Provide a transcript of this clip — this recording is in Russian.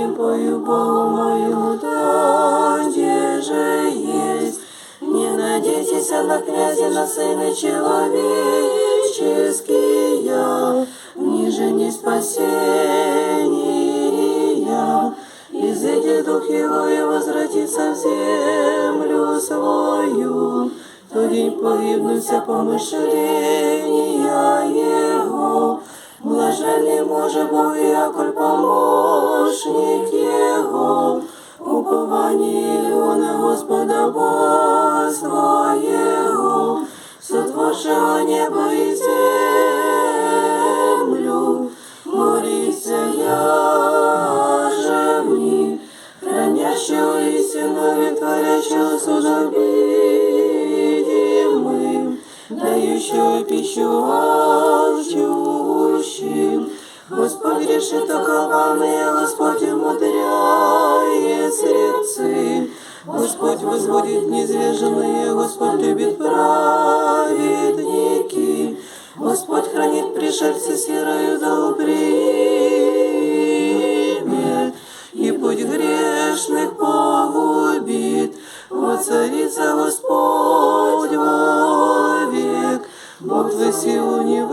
Твоим пою Богу моему, донде же есть. Не надейтесь на князя, на сына человеческие, ниже не спасения. Изыдет дух его и возвратится в землю свою. То день погибнут вся помышления его. Блаженный може Бог, яколь помощник Его, упование на Господа Бога своего, сотворшего небо и землю, молися я же них, хранящего истину, творящего судом видимым, дающего пищу алчущим. Господь решит околванные, Господь умудряет сердцы. Господь возводит незверженные, Господь любит праведники. Господь хранит пришельцы серою да примет, и путь грешных погубит. Воцарится Господь вовек, Бог твой Сионе